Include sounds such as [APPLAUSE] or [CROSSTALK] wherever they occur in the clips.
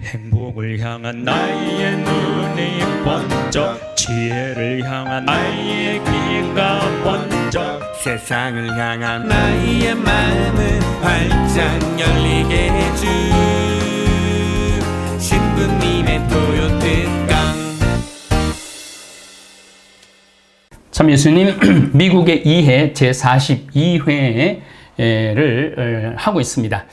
행복을 향한 나의 눈이 번져 지혜를 향한 나의 귀가 번져 세상을 향한 나의 마음을 활짝 열리게 해준 신부님의 토요특강. 참 예수님 [CLEARS THROAT] 미국의 이해 제42회 를 어, 하고 있습니다.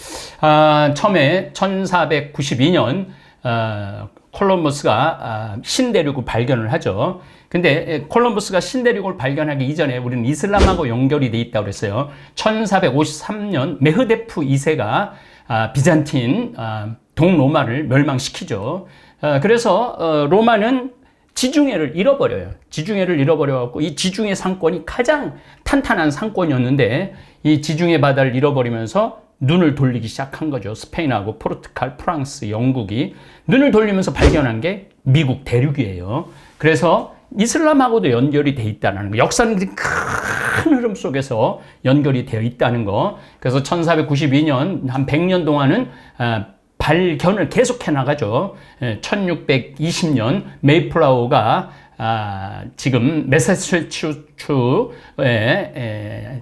아, 처음에 1492년 어, 콜럼버스가 아, 신대륙을 발견을 하죠. 근데 콜럼버스가 신대륙을 발견하기 이전에 우리는 이슬람하고 연결이 돼 있다고 그랬어요. 1453년 메흐데프 2세가 아, 비잔틴 아, 동로마를 멸망시키죠. 아, 그래서 어, 로마는 지중해를 잃어버려요. 지중해를 잃어버려갖고 이 지중해 상권이 가장 탄탄한 상권이었는데 이 지중해 바다를 잃어버리면서 눈을 돌리기 시작한 거죠. 스페인하고 포르투갈, 프랑스, 영국이 눈을 돌리면서 발견한 게 미국 대륙이에요. 그래서 이슬람하고도 연결이 돼 있다는 거. 역사는 큰 흐름 속에서 연결이 되어 있다는 거. 그래서 1492년 한 100년 동안은 아, 발견을 계속해 나가죠. 1620년 메이플라워가 아, 지금 메사추세츠에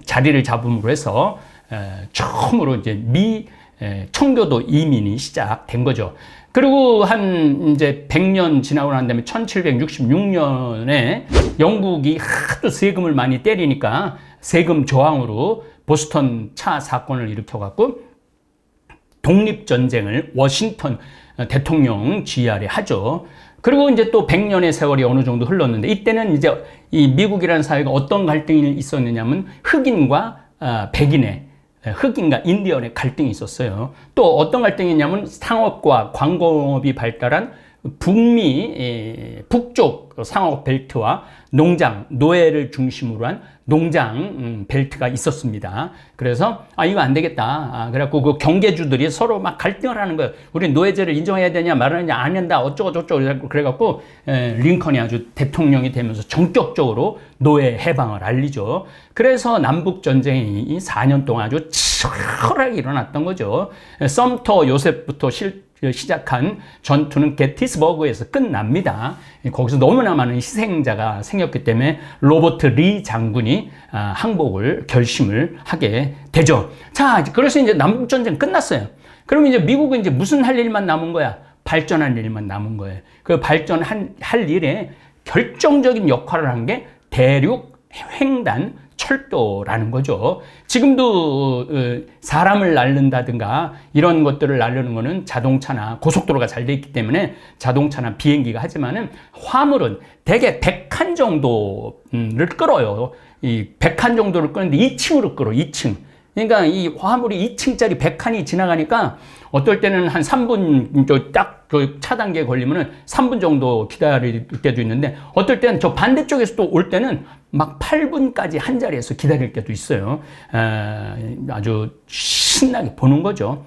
자리를 잡음으로 해서 에, 처음으로 이제 미 에, 청교도 이민이 시작된 거죠. 그리고 한 이제 100년 지나고 난 다음에 1766년에 영국이 하도 세금을 많이 때리니까 세금 저항으로 보스턴 차 사건을 일으켜 갖고 독립전쟁을 워싱턴 대통령 지휘 아래 하죠. 그리고 이제 또 100년의 세월이 어느 정도 흘렀는데 이때는 이제 이 미국이라는 사회가 어떤 갈등이 있었느냐면 흑인과 아, 백인의 흑인과 인디언의 갈등이 있었어요. 또 어떤 갈등이 있냐면 상업과 광공업이 발달한 북미 에, 북쪽 상업 벨트와 농장 노예를 중심으로 한 농장 음, 벨트가 있었습니다. 그래서 아 이거 안 되겠다. 아, 그래갖고 그 경계주들이 서로 막 갈등을 하는 거예요. 우리 노예제를 인정해야 되냐 말하느냐 안 한다 어쩌고 저쩌고 그래갖고 에, 링컨이 아주 대통령이 되면서 전격적으로 노예 해방을 알리죠. 그래서 남북 전쟁이 4년 동안 아주 치열하게 일어났던 거죠. 썸터 요셉부터 실 시작한 전투는 게티스버그에서 끝납니다. 거기서 너무나 많은 희생자가 생겼기 때문에 로버트 리 장군이 아, 항복을 결심을 하게 되죠. 자, 그래서 이제 남북 전쟁 끝났어요. 그러면 이제 미국은 이제 무슨 할 일만 남은 거야? 발전할 일만 남은 거예요. 그 발전한 할 일에 결정적인 역할을 한 게 대륙 횡단 철도라는 거죠. 지금도 어, 사람을 날른다든가 이런 것들을 날르는 거는 자동차나 고속도로가 잘 돼 있기 때문에 자동차나 비행기가 하지만은 화물은 대개 100칸 정도를 끌어요. 이 100칸 정도를 끄는데 2층으로 끌어, 2층. 그러니까 이 화물이 2층짜리 100칸이 지나가니까 어떨 때는 한 3분 딱그 차단기에 걸리면은 3분 정도 기다릴 때도 있는데 어떨 때는 저 반대쪽에서 또 올 때는 막 8분까지 한 자리에서 기다릴 때도 있어요. 에, 아주 신나게 보는 거죠.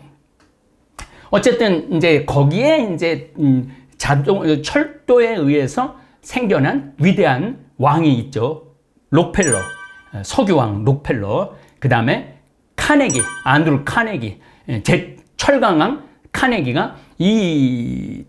어쨌든 이제 거기에 이제 음, 자동 철도에 의해서 생겨난 위대한 왕이 있죠. 록펠러, 석유왕 록펠러. 그 다음에 카네기, 안드루 카네기, 예, 제 철강왕 카네기가 이두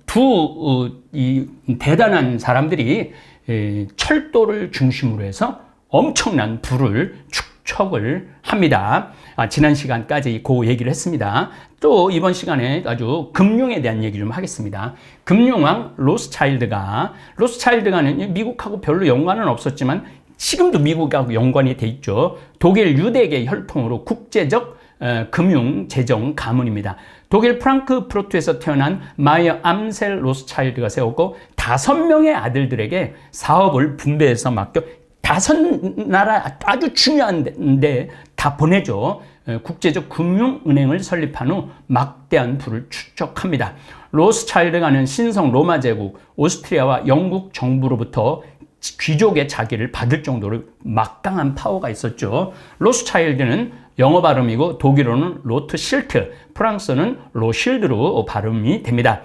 이 대단한 사람들이 예, 철도를 중심으로 해서 엄청난 부를 축적을 합니다. 아, 지난 시간까지 그 얘기를 했습니다. 또 이번 시간에 아주 금융에 대한 얘기 좀 하겠습니다. 금융왕 로스차일드가 로스차일드가는 미국하고 별로 연관은 없었지만 지금도 미국하고 연관이 돼 있죠. 독일 유대계 혈통으로 국제적 어, 금융 재정 가문입니다. 독일 프랑크푸르트에서 태어난 마이어 암셀 로스차일드가 세웠고 다섯 명의 아들들에게 사업을 분배해서 맡겨 다섯 나라 아주 중요한데 다 보내죠. 어, 국제적 금융은행을 설립한 후 막대한 부를 축적합니다. 로스차일드가는 신성 로마 제국, 오스트리아와 영국 정부로부터 귀족의 자기를 받을 정도로 막강한 파워가 있었죠. 로스차일드는 영어 발음이고 독일어는 로트 실트, 프랑스는 로실드로 발음이 됩니다.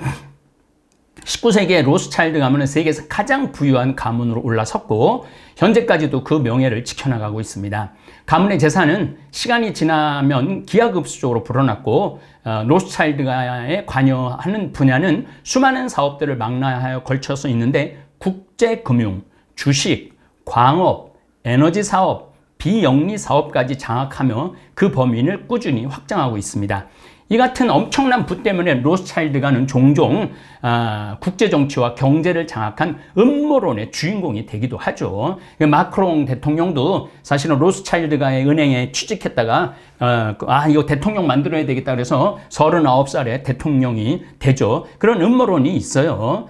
19세기에 로스차일드 가문은 세계에서 가장 부유한 가문으로 올라섰고 현재까지도 그 명예를 지켜나가고 있습니다. 가문의 재산은 시간이 지나면 기하급수적으로 불어났고 어, 로스차일드가에 관여하는 분야는 수많은 사업들을 망라하여 걸쳐서 있는데 국제금융, 주식, 광업, 에너지 사업, 비영리 사업까지 장악하며 그 범위를 꾸준히 확장하고 있습니다. 이 같은 엄청난 부 때문에 로스차일드가는 종종 아, 국제 정치와 경제를 장악한 음모론의 주인공이 되기도 하죠. 마크롱 대통령도 사실은 로스차일드가의 은행에 취직했다가 어, 아 이거 대통령 만들어야 되겠다 그래서 39살에 대통령이 되죠. 그런 음모론이 있어요.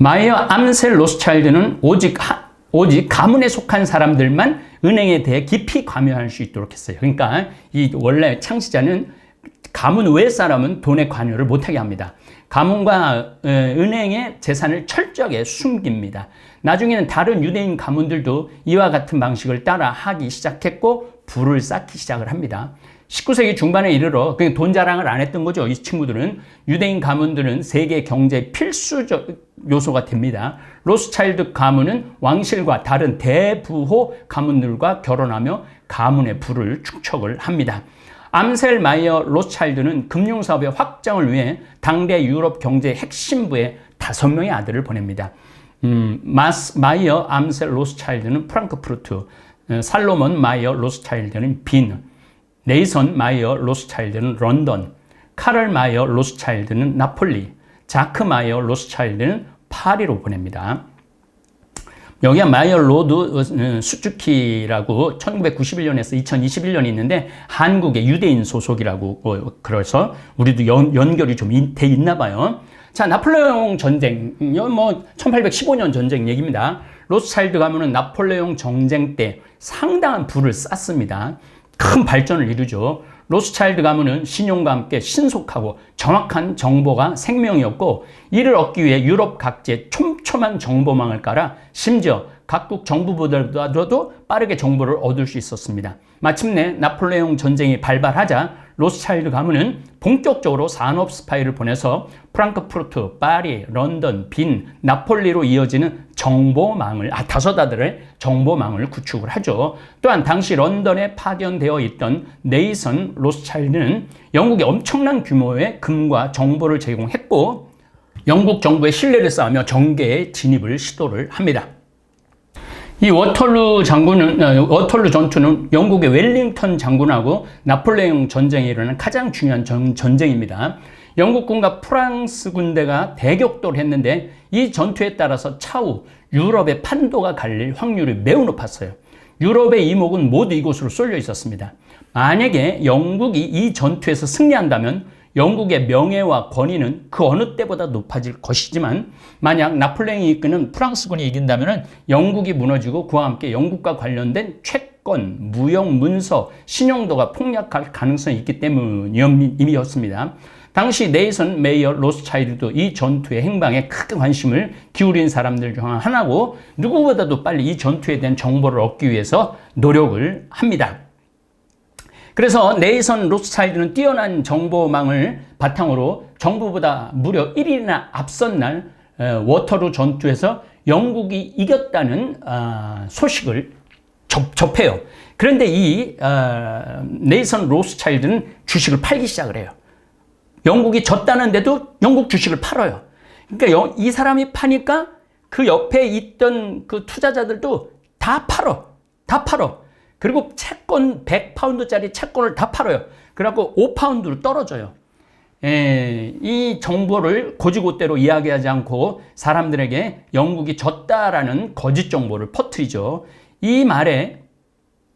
예. 마이어 암셀 로스차일드는 오직 하, 오직 가문에 속한 사람들만 은행에 대해 깊이 관여할 수 있도록 했어요. 그러니까 이 원래 창시자는 가문 외 사람은 돈에 관여를 못하게 합니다. 가문과 은행의 재산을 철저하게 숨깁니다. 나중에는 다른 유대인 가문들도 이와 같은 방식을 따라 하기 시작했고 불을 쌓기 시작을 합니다. 19세기 중반에 이르러 돈 자랑을 안 했던 거죠. 이 친구들은 유대인 가문들은 세계 경제 필수 요소가 됩니다. 로스차일드 가문은 왕실과 다른 대부호 가문들과 결혼하며 가문의 부를 축적을 합니다. 암셀 마이어 로스차일드는 금융사업의 확장을 위해 당대 유럽 경제 핵심부에 다섯 명의 아들을 보냅니다. 음, 마스, 마이어 암셀 로스차일드는 프랑크푸르트, 어, 살로몬 마이어 로스차일드는 빈, 네이선 마이어 로스차일드는 런던, 카럴 마이어 로스차일드는 나폴리, 자크 마이어 로스차일드는 파리로 보냅니다. 여기가 마이어 로드 어, 수주키라고 1991년에서 2021년이 있는데 한국의 유대인 소속이라고 어, 그래서 우리도 연, 연결이 좀 돼 있나 봐요. 자, 나폴레옹 전쟁, 뭐 1815년 전쟁 얘기입니다. 로스차일드 가문은 나폴레옹 전쟁 때 상당한 부를 쌓습니다. 큰 발전을 이루죠. 로스차일드 가문은 신용과 함께 신속하고 정확한 정보가 생명이었고 이를 얻기 위해 유럽 각지에 촘촘한 정보망을 깔아 심지어 각국 정부보다도 빠르게 정보를 얻을 수 있었습니다. 마침내 나폴레옹 전쟁이 발발하자 로스차일드 가문은 본격적으로 산업 스파이를 보내서 프랑크푸르트, 파리, 런던, 빈, 나폴리로 이어지는 정보망을 아 다섯 아들의 정보망을 구축을 하죠. 또한 당시 런던에 파견되어 있던 네이선 로스차일드는 영국에 엄청난 규모의 금과 정보를 제공했고 영국 정부의 신뢰를 쌓으며 정계에 진입을 시도를 합니다. 이 워털루 장군은 어, 워털루 전투는 영국의 웰링턴 장군하고 나폴레옹 전쟁에 일어난 가장 중요한 전, 전쟁입니다. 영국군과 프랑스 군대가 대격돌을 했는데 이 전투에 따라서 차후 유럽의 판도가 갈릴 확률이 매우 높았어요. 유럽의 이목은 모두 이곳으로 쏠려 있었습니다. 만약에 영국이 이 전투에서 승리한다면 영국의 명예와 권위는 그 어느 때보다 높아질 것이지만 만약 나폴레옹이 이끄는 프랑스군이 이긴다면 영국이 무너지고 그와 함께 영국과 관련된 채권, 무역, 문서, 신용도가 폭락할 가능성이 있기 때문이었습니다. 당시 네이선 메이어 로스차일드도 이 전투의 행방에 크게 관심을 기울인 사람들 중 하나고 누구보다도 빨리 이 전투에 대한 정보를 얻기 위해서 노력을 합니다. 그래서 네이선 로스차일드는 뛰어난 정보망을 바탕으로 정부보다 무려 1일이나 앞선 날 워터루 전투에서 영국이 이겼다는 아, 소식을 접, 해요 그런데 이 아, 네이선 로스차일드는 주식을 팔기 시작을 해요. 영국이 졌다는데도 영국 주식을 팔아요. 그러니까 이 사람이 파니까 그 옆에 있던 그 투자자들도 다 팔어. 다 팔어. 그리고 채권 100파운드짜리 채권을 다 팔아요. 그래갖고 5파운드로 떨어져요. 에, 예, 이 정보를 고지고대로 이야기하지 않고 사람들에게 영국이 졌다라는 거짓 정보를 퍼뜨리죠. 이 말에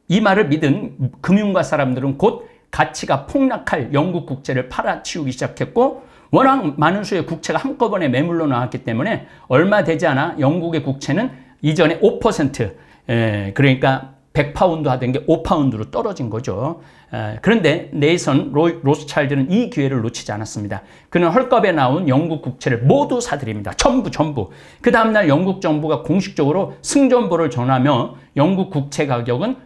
이 말을 믿은 금융가 사람들은 곧 가치가 폭락할 영국 국채를 팔아치우기 시작했고 워낙 많은 수의 국채가 한꺼번에 매물로 나왔기 때문에 얼마 되지 않아 영국의 국채는 이전에 5% 에, 예, 그러니까 100파운드 하던 게 5파운드로 떨어진 거죠. 그런데 네이선 로스차일드는 이 기회를 놓치지 않았습니다. 그는 헐값에 나온 영국 국채를 모두 사들입니다. 전부 전부. 그 다음날 영국 정부가 공식적으로 승전보를 전하며 영국 국채 가격은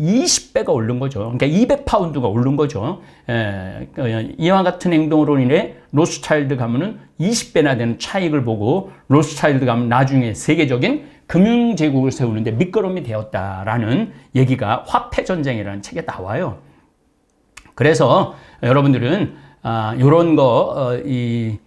20배가 오른 거죠. 그러니까 200파운드가 오른 거죠. 에, 그, 이와 같은 행동으로 인해 로스차일드 가문은 20배나 되는 차익을 보고 로스차일드 가문 나중에 세계적인 금융제국을 세우는데 밑거름이 되었다라는 얘기가 화폐전쟁이라는 책에 나와요. 그래서 여러분들은 아, 이런 거, 어, 이,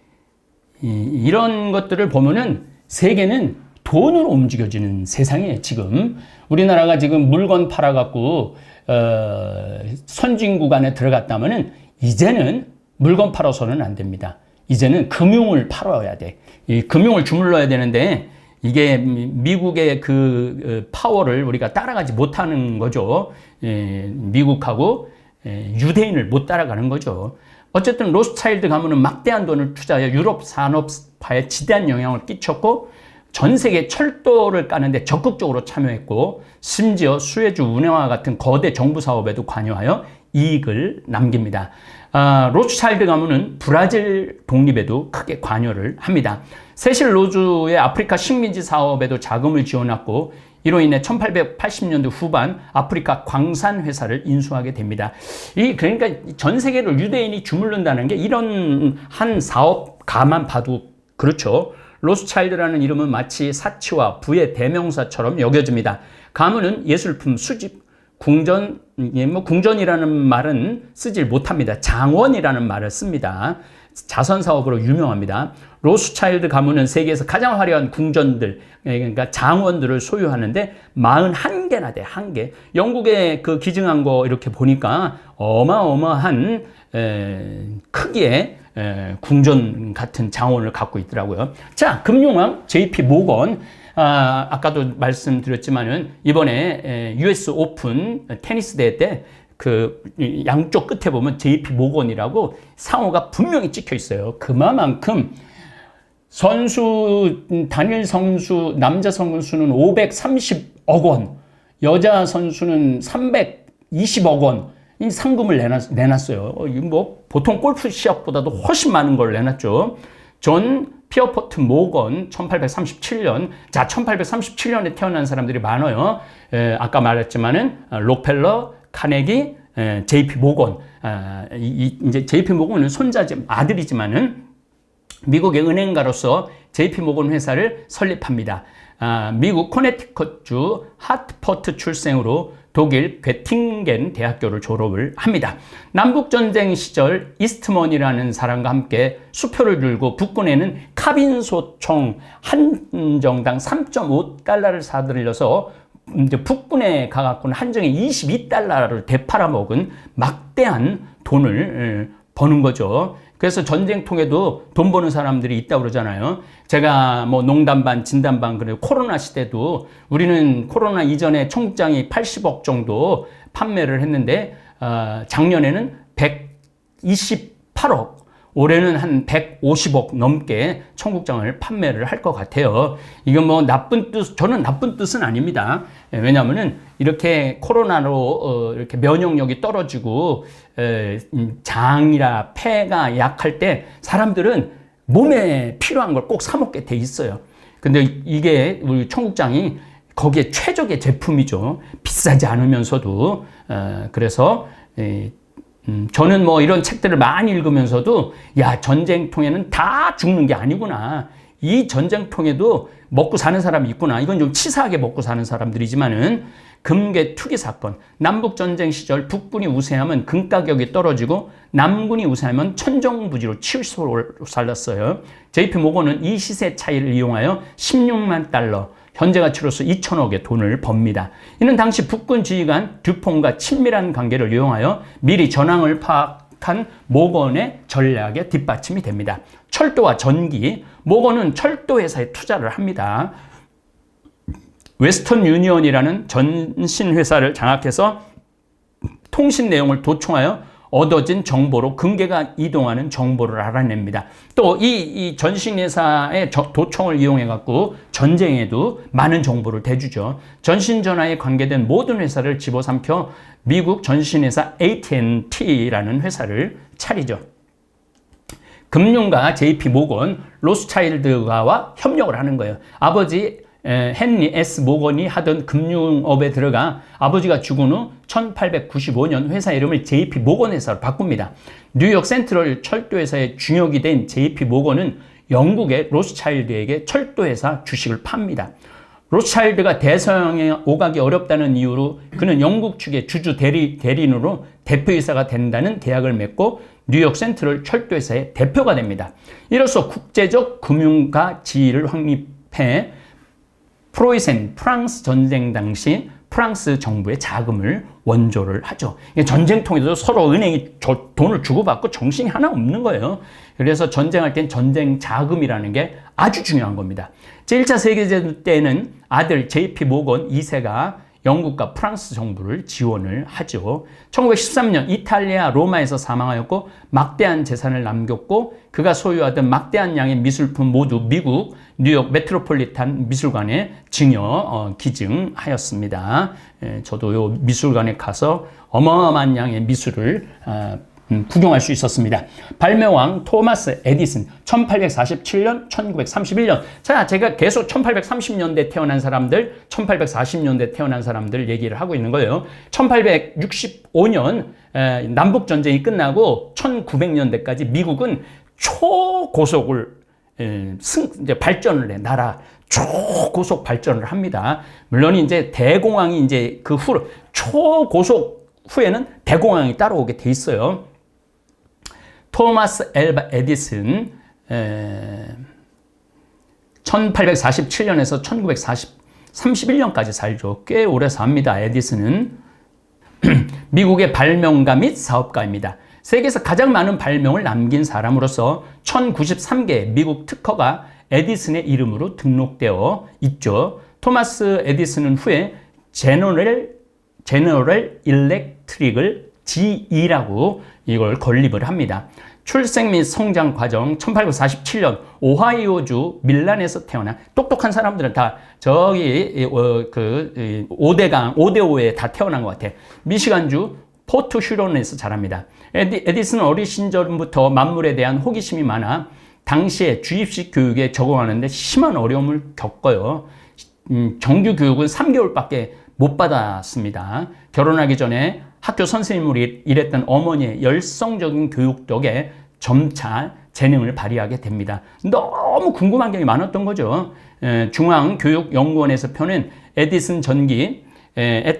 이, 이런 것들을 보면은 세계는 돈으로 움직여지는 세상이에요, 지금. 우리나라가 지금 물건 팔아갖고, 어, 선진국 안에 들어갔다면은 이제는 물건 팔아서는 안 됩니다. 이제는 금융을 팔아야 돼. 이 금융을 주물러야 되는데 이게 미- 미국의 그 어, 파워를 우리가 따라가지 못하는 거죠. 예, 미국하고 예, 유대인을 못 따라가는 거죠. 어쨌든 로스차일드 가문은 막대한 돈을 투자하여 유럽 산업화에 지대한 영향을 끼쳤고 전 세계 철도를 까는데 적극적으로 참여했고 심지어 수에즈 운영와 같은 거대 정부 사업에도 관여하여 이익을 남깁니다. 아, 로스차일드 가문은 브라질 독립에도 크게 관여를 합니다. 세실 로즈의 아프리카 식민지 사업에도 자금을 지원했고 이로 인해 1880년대 후반 아프리카 광산 회사를 인수하게 됩니다. 이 그러니까 전 세계를 유대인이 주물른다는 게 이런 한 사업가만 봐도 그렇죠. 로스차일드라는 이름은 마치 사치와 부의 대명사처럼 여겨집니다. 가문은 예술품 수집, 궁전, 예, 뭐 궁전이라는 말은 쓰질 못합니다. 장원이라는 말을 씁니다. 자선 사업으로 유명합니다. 로스차일드 가문은 세계에서 가장 화려한 궁전들, 예, 그러니까 장원들을 소유하는데 41개나 돼, 한 개. 영국에 그 기증한 거 이렇게 보니까 어마어마한 에, 크기의 에, 궁전 같은 장원을 갖고 있더라고요. 자, 금융왕 JP 모건. 아, 아까도 말씀드렸지만은 이번에 에, US 오픈 테니스 대회 때 그 양쪽 끝에 보면 JP 모건이라고 상호가 분명히 찍혀 있어요. 그만큼 선수 음, 단일 선수 남자 선수는 530억 원, 여자 선수는 320억 원. 이 상금을 내놨, 내놨어요. 어, 보통 골프 시합보다도 훨씬 많은 걸 내놨죠. 존 피어포트 모건 1837년 자 1837년에 태어난 사람들이 많아요. 에, 아까 말했지만은 아, 록펠러, 카네기, 에, JP 모건 아, 이, 이, 이제 JP 모건은 손자지 아들이지만은 미국의 은행가로서 JP 모건 회사를 설립합니다. 아, 미국 코네티컷주 하트퍼트 출생으로 독일 괴팅겐 대학교를 졸업을 합니다. 남북전쟁 시절 이스트먼이라는 사람과 함께 수표를 들고 북군에는 카빈소총 한 정당 3.5달러를 사들여서 북군에 가갖고는 한정에 22달러를 되팔아 먹은 막대한 돈을 에, 버는 거죠. 그래서 전쟁통에도 돈 버는 사람들이 있다고 그러잖아요. 제가 뭐 농담 반, 진담 반, 그리고 코로나 시대도 우리는 코로나 이전에 청국장이 80억 정도 판매를 했는데, 어, 작년에는 128억, 올해는 한 150억 넘게 청국장을 판매를 할 것 같아요. 이건 뭐 나쁜 뜻, 저는 나쁜 뜻은 아닙니다. 예, 왜냐하면은 이렇게 코로나로 어, 이렇게 면역력이 떨어지고 에, 음, 장이라 폐가 약할 때 사람들은 몸에 필요한 걸 꼭 사 먹게 돼 있어요. 근데 이게 우리 청국장이 거기에 최적의 제품이죠. 비싸지 않으면서도 어, 그래서 에, 음, 저는 뭐 이런 책들을 많이 읽으면서도 야 전쟁통에는 다 죽는 게 아니구나. 이 전쟁통에도 먹고 사는 사람이 있구나. 이건 좀 치사하게 먹고 사는 사람들이지만은 금괴 투기 사건, 남북 전쟁 시절 북군이 우세하면 금 가격이 떨어지고 남군이 우세하면 천정부지로 치우쳐 살았어요. JP 모건은 이 시세 차이를 이용하여 16만 달러, 현재 가치로서 2천억의 돈을 법니다. 이는 당시 북군 지휘관 듀퐁과 친밀한 관계를 이용하여 미리 전황을 파악한 모건의 전략에 뒷받침이 됩니다. 철도와 전기, 모건은 철도 회사에 투자를 합니다. 웨스턴 유니언이라는 전신 회사를 장악해서 통신 내용을 도청하여 얻어진 정보로 금괴가 이동하는 정보를 알아냅니다. 또 이 이 전신회사의 저- 도청을 이용해 갖고 전쟁에도 많은 정보를 대주죠. 전신 전화에 관계된 모든 회사를 집어삼켜 미국 전신회사 AT&T라는 회사를 차리죠. 금융가 JP 모건 로스차일드가와 협력을 하는 거예요. 아버지 에, 헨리 S. 모건이 하던 금융업에 들어가 아버지가 죽은 후 1895년 회사 이름을 JP 모건 회사로 바꿉니다. 뉴욕 센트럴 철도회사의 중역이 된 JP 모건은 영국의 로스차일드에게 철도회사 주식을 팝니다. 로스차일드가 대서양에 오가기 어렵다는 이유로 그는 영국 측의 주주 대리, 대리인으로 대표이사가 된다는 계약을 맺고 뉴욕 센트럴 철도회사의 대표가 됩니다. 이로써 국제적 금융가 지위를 확립해 프로이센 프랑스 전쟁 당시 프랑스 정부의 자금을 원조를 하죠. 이게 전쟁통에도 서로 은행이 저- 돈을 주고받고 정신이 하나 없는 거예요. 그래서 전쟁할 땐 전쟁 자금이라는 게 아주 중요한 겁니다. 제1차 세계대전 때는 아들 JP 모건 2세가 영국과 프랑스 정부를 지원을 하죠. 1913년 이탈리아 로마에서 사망하였고 막대한 재산을 남겼고 그가 소유하던 막대한 양의 미술품 모두 미국 뉴욕 메트로폴리탄 미술관에 증여 어, 기증하였습니다. 에, 저도 요 미술관에 가서 어마어마한 양의 미술을 아, 음, 구경할 수 있었습니다. 발명왕 토마스 에디슨 1847년 1931년 자 제가 계속 1830년대 태어난 사람들 1840년대 태어난 사람들 얘기를 하고 있는 거예요. 1865년 남북 전쟁이 끝나고 1900년대까지 미국은 초고속을 에, 승, 이제 발전을 해 나라 초고속 발전을 합니다. 물론 이제 대공황이 이제 그후 초고속 후에는 대공황이 따라오게 돼 있어요. 토마스 엘바 에디슨 에, 1847년에서 1931년까지 살죠. 꽤 오래 삽니다. 에디슨은 [CLEARS THROAT] 미국의 발명가 및 사업가입니다. 세계에서 가장 많은 발명을 남긴 사람으로서 1093개 미국 특허가 에디슨의 이름으로 등록되어 있죠. 토마스 에디슨은 후에 제너럴 제너럴 일렉트릭을 GE라고 이걸 건립을 합니다. 출생 및 성장 과정 1847년 오하이오주 밀란에서 태어난 똑똑한 사람들은 다 저기 어, 그 5대강 5대5에 다 태어난 것 같아. 미시간주 포트 휴론에서 자랍니다. 에디, 에디슨은 어린 시절부터 만물에 대한 호기심이 많아 당시에 주입식 교육에 적응하는데 심한 어려움을 겪어요. 음, 정규 교육은 3개월밖에 못 받았습니다. 결혼하기 전에 학교 선생님으로 일- 일했던 어머니의 열성적인 교육 덕에 점차 재능을 발휘하게 됩니다. 너무 궁금한 게 많았던 거죠. 에, 중앙교육연구원에서 펴낸 에디슨 전기에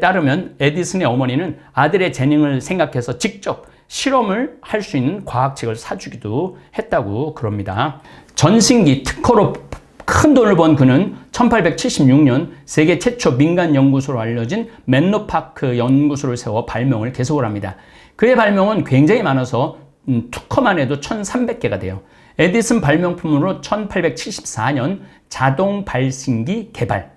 따르면 에디슨의 어머니는 아들의 재능을 생각해서 직접 실험을 할 수 있는 과학책을 사주기도 했다고 그럽니다. 전신기 특허로 큰 돈을 번 그는 1876년 세계 최초 민간 연구소로 알려진 맨로파크 연구소를 세워 발명을 계속을 합니다. 그의 발명은 굉장히 많아서 음, 특허만 해도 1300개가 돼요. 에디슨 발명품으로 1874년 자동 발신기 개발,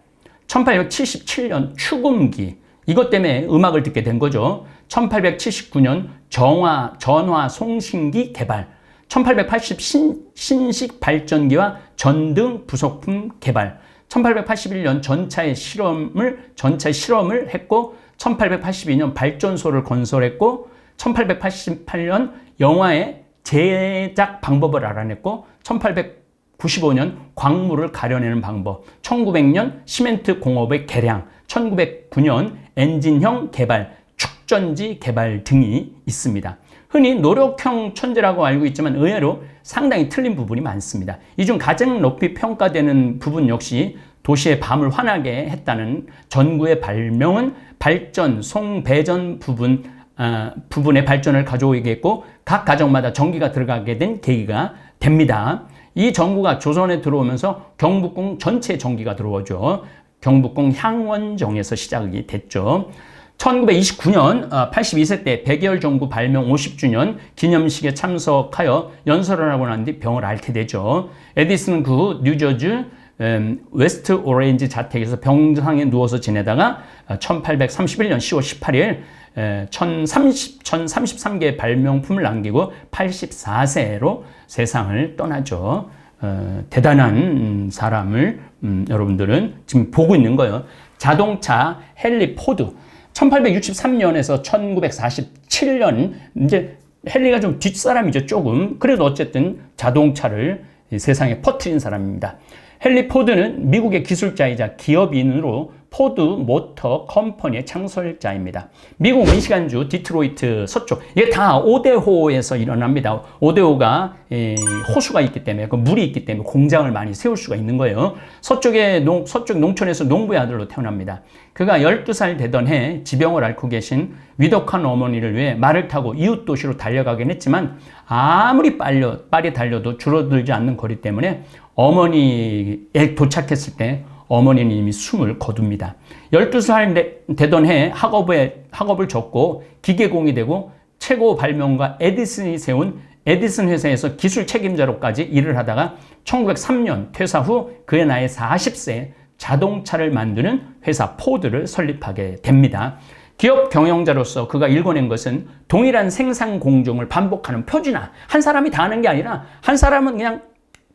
1877년 추금기, 이것 때문에 음악을 듣게 된 거죠. 1879년 정화, 전화 송신기 개발, 1880 신, 신식 발전기와 전등 부속품 개발, 1881년 전차의 실험을 전차의 실험을 했고 1882년 발전소를 건설했고 1888년 영화의 제작 방법을 알아냈고 1895년 광물을 가려내는 방법, 1900년 시멘트 공업의 개량, 1909년 엔진형 개발, 축전지 개발 등이 있습니다. 흔히 노력형 천재라고 알고 있지만 의외로 상당히 틀린 부분이 많습니다. 이 중 가장 높이 평가되는 부분 역시 도시의 밤을 환하게 했다는 전구의 발명은 발전, 송, 배전 부분, 아, 부분의 발전을 가져오게 했고 각 가정마다 전기가 들어가게 된 계기가 됩니다. 이 전구가 조선에 들어오면서 경북궁 전체 전기가 들어오죠. 경북궁 향원정에서 시작이 됐죠. 1929년 82세 때 백열 전구 발명 50주년 기념식에 참석하여 연설을 하고 난 뒤 병을 앓게 되죠. 에디슨은 그 후 뉴저지 음, 웨스트 오렌지 자택에서 병상에 누워서 지내다가 1831년 10월 18일 1030, 1033개의 발명품을 남기고 84세로 세상을 떠나죠. 어, 대단한 음, 사람을 음, 여러분들은 지금 보고 있는 거예요. 자동차 헨리 포드 1863년에서 1947년 이제 헨리가 좀 뒷사람이죠 조금 그래도 어쨌든 자동차를 세상에 퍼뜨린 사람입니다. 헨리 포드는 미국의 기술자이자 기업인으로 포드 모터 컴퍼니의 창설자입니다. 미국 미시간주 디트로이트 서쪽 이게 다 오데호에서 일어납니다. 오데호가 이, 호수가 있기 때문에 그 물이 있기 때문에 공장을 많이 세울 수가 있는 거예요. 서쪽의 농, 서쪽 농촌에서 농부의 아들로 태어납니다. 그가 12살 되던 해 지병을 앓고 계신 위독한 어머니를 위해 말을 타고 이웃 도시로 달려가긴 했지만 아무리 빨려 빨리 달려도 줄어들지 않는 거리 때문에 어머니에 도착했을 때 어머니는 이미 숨을 거둡니다. 12살 되던 해 학업에, 학업을 접고 기계공이 되고 최고 발명가 에디슨이 세운 에디슨 회사에서 기술 책임자로까지 일을 하다가 1903년 퇴사 후 그의 나이 40세 자동차를 만드는 회사 포드를 설립하게 됩니다. 기업 경영자로서 그가 일궈낸 것은 동일한 생산 공정을 반복하는 표준화. 한 사람이 다 하는 게 아니라 한 사람은 그냥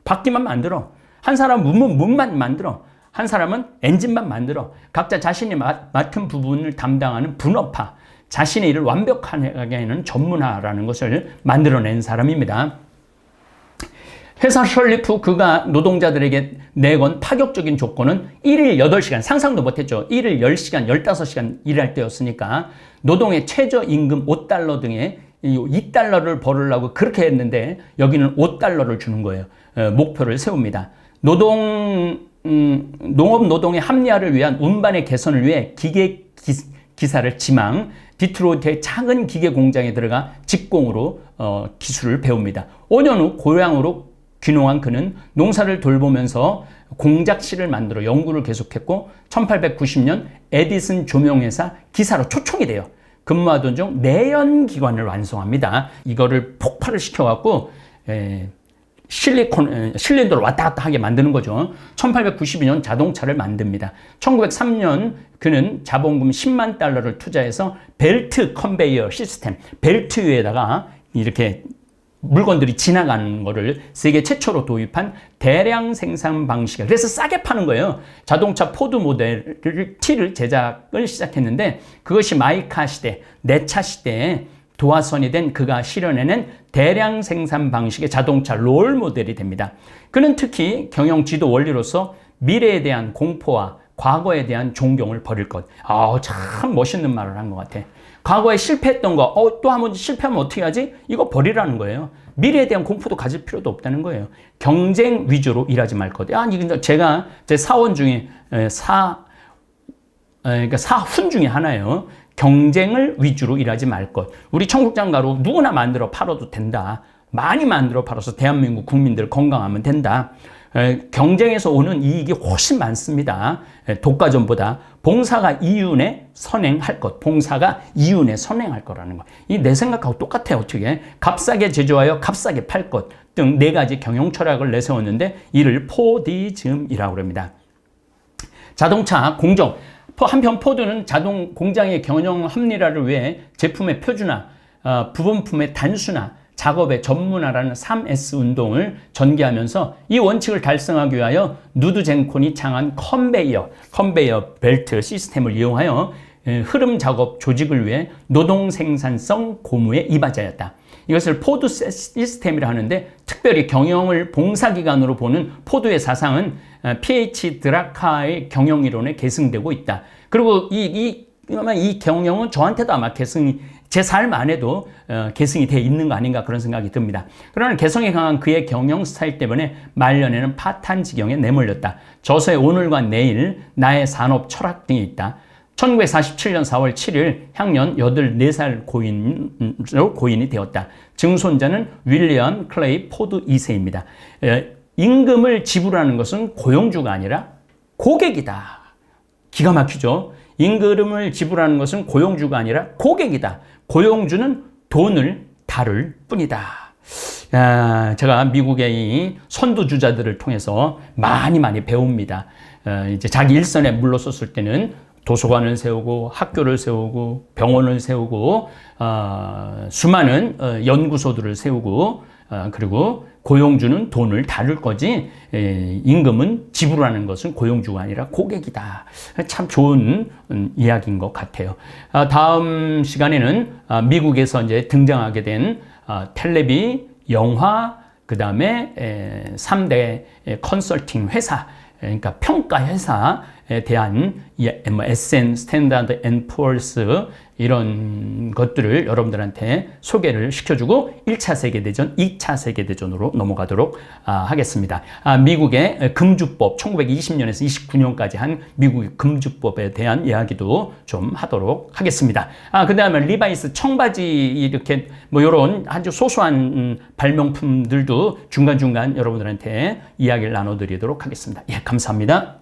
바퀴만 만들어. 한 사람은 문, 문만 만들어. 한 사람은 엔진만 만들어. 각자 자신이 맡은 부분을 담당하는 분업화. 자신의 일을 완벽하게 하는 전문화라는 것을 만들어낸 사람입니다. 회사 설립 후 그가 노동자들에게 내건 파격적인 조건은 1일 8시간, 상상도 못했죠. 1일 10시간, 15시간 일할 때였으니까 노동의 최저임금 5달러 등의 2달러를 벌으려고 그렇게 했는데 여기는 5달러를 주는 거예요. 어, 목표를 세웁니다. 노동, 음, 농업 노동의 합리화를 위한 운반의 개선을 위해 기계 기, 사를 지망, 디트로이트의 작은 기계 공장에 들어가 직공으로 어, 기술을 배웁니다. 5년 후 고향으로 귀농한 그는 농사를 돌보면서 공작실을 만들어 연구를 계속했고 1890년 에디슨 조명회사 기사로 초청이 돼요. 근무하던 중 내연기관을 완성합니다. 이거를 폭발을 시켜갖고 에, 실리콘, 에, 실린더를 왔다 갔다 하게 만드는 거죠. 1892년 자동차를 만듭니다. 1903년 그는 자본금 10만 달러를 투자해서 벨트 컨베이어 시스템, 벨트 위에다가 이렇게 물건들이 지나가는 거를 세계 최초로 도입한 대량 생산 방식을 그래서 싸게 파는 거예요. 자동차 포드 모델을 T를 제작을 시작했는데 그것이 마이카 시대, 내차 시대에 도화선이 된 그가 실현해낸 대량 생산 방식의 자동차 롤 모델이 됩니다. 그는 특히 경영 지도 원리로서 미래에 대한 공포와 과거에 대한 존경을 버릴 것. 아, 참 멋있는 말을 한 것 같아. 과거에 실패했던 거, 어, 또 한 번 실패하면 어떻게 하지? 이거 버리라는 거예요. 미래에 대한 공포도 가질 필요도 없다는 거예요. 경쟁 위주로 일하지 말 것. 아, 이건 제가 제 사원 중에 사, 그러니까 사훈 중에 하나예요. 경쟁을 위주로 일하지 말 것. 우리 청국장가루 누구나 만들어 팔아도 된다. 많이 만들어 팔아서 대한민국 국민들 건강하면 된다. 경쟁에서 오는 이익이 훨씬 많습니다. 독과점보다 봉사가 이윤에 선행할 것, 봉사가 이윤에 선행할 거라는 것. 이내 생각하고 똑같아요. 어떻게 값싸게 제조하여 값싸게 팔 것 등 네 가지 경영 철학을 내세웠는데 이를 포디즘이라고 합니다. 자동차 공정 한편 포드는 자동 공장의 경영 합리화를 위해 제품의 표준화, 어, 부분품의 단순화, 작업의 전문화라는 3S 운동을 전개하면서 이 원칙을 달성하기 위하여 누드 젠콘이 창한 컨베이어, 컨베이어 벨트 시스템을 이용하여 흐름 작업 조직을 위해 노동 생산성 고무에 이바지하였다. 이것을 포드 시스템이라 하는데 특별히 경영을 봉사기관으로 보는 포드의 사상은 PH 드라카의 경영이론에 계승되고 있다. 그리고 이, 이, 이 경영은 저한테도 아마 계승이 제 삶 안에도 어, 계승이 돼 있는 거 아닌가 그런 생각이 듭니다. 그러나 개성에 강한 그의 경영 스타일 때문에 말년에는 파탄 지경에 내몰렸다. 저서의 오늘과 내일, 나의 산업 철학 등이 있다. 1947년 4월 7일 향년 84살 고인으로 고인이 되었다. 증손자는 윌리엄 클레이 포드 2세입니다. 임금을 지불하는 것은 고용주가 아니라 고객이다. 기가 막히죠? 임금을 지불하는 것은 고용주가 아니라 고객이다. 고용주는 돈을 다룰 뿐이다. 아, 제가 미국의 이 선두주자들을 통해서 많이 많이 배웁니다. 어, 이제 자기 일선에 물러섰을 때는 도서관을 세우고 학교를 세우고 병원을 세우고 어, 수많은 어, 연구소들을 세우고 어, 그리고 고용주는 돈을 다룰 거지 에, 임금은 지불하는 것은 고용주가 아니라 고객이다. 참 좋은 음, 이야기인 것 같아요. 아, 다음 시간에는 아, 미국에서 이제 등장하게 된 아, 텔레비, 영화, 그그 다음에 3대 컨설팅 회사, 그러니까 평가 회사에 대한 SN 스탠다드 앤 푸어스 이런 것들을 여러분들한테 소개를 시켜주고 1차 세계대전, 2차 세계대전으로 넘어가도록 아, 하겠습니다. 아, 미국의 금주법 1920년에서 29년까지 한 미국의 금주법에 대한 이야기도 좀 하도록 하겠습니다. 아, 그 다음에 리바이스 청바지 이렇게 뭐 이런 아주 소소한 음, 발명품들도 중간중간 여러분들한테 이야기를 나눠드리도록 하겠습니다. 예, 감사합니다.